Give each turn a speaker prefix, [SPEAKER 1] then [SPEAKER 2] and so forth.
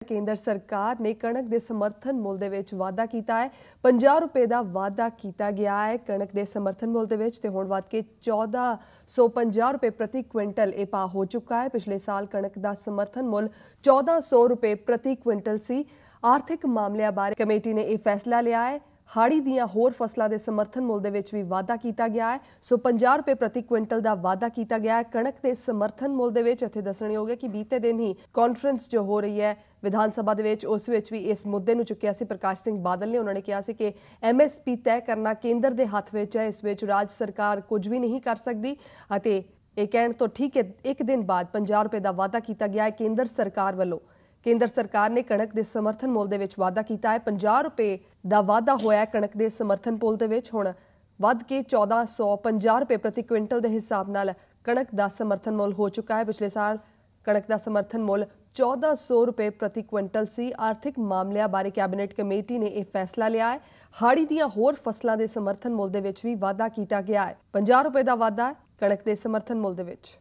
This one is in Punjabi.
[SPEAKER 1] ਕੇਂਦਰ ਸਰਕਾਰ ਨੇ ਕਣਕ ਦੇ ਸਮਰਥਨ ਮੁੱਲ ਦੇ ਵਿੱਚ ਵਾਧਾ ਕੀਤਾ ਹੈ। 50 ਰੁਪਏ ਦਾ ਵਾਧਾ ਕੀਤਾ ਗਿਆ ਹੈ। ਕਣਕ ਦੇ ਸਮਰਥਨ ਮੁੱਲ ਦੇ ਵਿੱਚ ਤੇ ਹੁਣ ਵੱਧ ਕੇ 1450 ਰੁਪਏ ਪ੍ਰਤੀ ਕੁਇੰਟਲ ਇਹ ਪਾ ਹੋ ਚੁੱਕਾ ਹੈ। ਪਿਛਲੇ ਸਾਲ ਕਣਕ ਦਾ ਸਮਰਥਨ ਮੁੱਲ 1400 ਰੁਪਏ ਪ੍ਰਤੀ ਕੁਇੰਟਲ ਸੀ। ਆਰਥਿਕ ਮਾਮਲਿਆਂ ਬਾਰੇ ਕਮੇਟੀ ਨੇ ਇਹ ਫੈਸਲਾ ਲਿਆ ਹੈ। ਹਾੜੀ ਦੀਆਂ ਹੋਰ ਫਸਲਾਂ ਦੇ ਸਮਰਥਨ ਮੁੱਲ ਦੇ ਵਿੱਚ ਵੀ ਵਾਧਾ ਕੀਤਾ ਗਿਆ ਹੈ। ਸੋ 50 ਰੁਪਏ ਪ੍ਰਤੀ ਕੁਇੰਟਲ ਦਾ ਵਾਧਾ ਕੀਤਾ ਗਿਆ ਹੈ। ਕਣਕ ਦੇ ਸਮਰਥਨ ਮੁੱਲ ਦੇ ਵਿੱਚ ਇੱਥੇ ਦੱਸਣਯੋਗ ਹੈ ਕਿ ਬੀਤੇ ਦਿਨ ਹੀ ਕਾਨਫਰੰਸ ਜੋ ਹੋ ਰਹੀ ਹੈ ਵਿਧਾਨ ਸਭਾ ਦੇ ਵਿੱਚ, ਉਸ ਵਿੱਚ ਵੀ ਇਸ ਮੁੱਦੇ ਨੂੰ ਚੁੱਕਿਆ ਸੀ ਪ੍ਰਕਾਸ਼ ਸਿੰਘ ਬਾਦਲ ਨੇ। ਉਹਨਾਂ ਨੇ ਕਿਹਾ ਸੀ ਕਿ ਐਮਐਸਪੀ ਤੈਅ ਕਰਨਾ ਕੇਂਦਰ ਦੇ ਹੱਥ ਵਿੱਚ ਹੈ। ਇਸ ਵਿੱਚ ਰਾਜ ਸਰਕਾਰ ਕੁਝ ਵੀ ਨਹੀਂ ਕਰ ਸਕਦੀ ਅਤੇ ਇਹ ਕਹਿਣ ਤੋਂ ਠੀਕ ਹੈ, ਇੱਕ ਦਿਨ ਬਾਅਦ 50 ਰੁਪਏ ਦਾ ਵਾਧਾ ਕੀਤਾ ਗਿਆ ਹੈ ਕੇਂਦਰ ਸਰਕਾਰ ਵੱਲੋਂ। ਕੇਂਦਰ ਸਰਕਾਰ ਨੇ ਕਣਕ ਦੇ ਸਮਰਥਨ ਮੁੱਲ ਦੇ ਵਿੱਚ ਵਾਧਾ ਕੀਤਾ ਹੈ। 50 ਰੁਪਏ ਦਾ ਵਾਧਾ ਹੋਇਆ ਹੈ ਕਣਕ ਦੇ ਸਮਰਥਨ ਮੁੱਲ ਦੇ ਵਿੱਚ। ਹੁਣ ਵੱਧ ਕੇ 1450 ਰੁਪਏ ਪ੍ਰਤੀ ਕੁਇੰਟਲ ਦੇ ਹਿਸਾਬ ਨਾਲ ਕਣਕ ਦਾ ਸਮਰਥਨ ਮੁੱਲ ਹੋ ਚੁੱਕਾ ਹੈ। ਪਿਛਲੇ ਸਾਲ ਕਣਕ ਦਾ ਸਮਰਥਨ ਮੁੱਲ 1400 ਰੁਪਏ ਪ੍ਰਤੀ ਕੁਇੰਟਲ ਸੀ। ਆਰਥਿਕ ਮਾਮਲਿਆਂ ਬਾਰੇ ਕੈਬਨਿਟ ਕਮੇਟੀ ਨੇ ਇਹ ਫੈਸਲਾ ਲਿਆ ਹੈ। ਹਾੜੀ ਦੀਆਂ ਹੋਰ ਫਸਲਾਂ ਦੇ ਸਮਰਥਨ ਮੁੱਲ ਦੇ ਵਿੱਚ ਵੀ ਵਾਧਾ ਕੀਤਾ ਗਿਆ ਹੈ। 50 ਰੁਪਏ ਦਾ ਵਾਧਾ ਕਣਕ ਦੇ ਸਮਰਥਨ ਮੁੱਲ ਦੇ ਵਿੱਚ।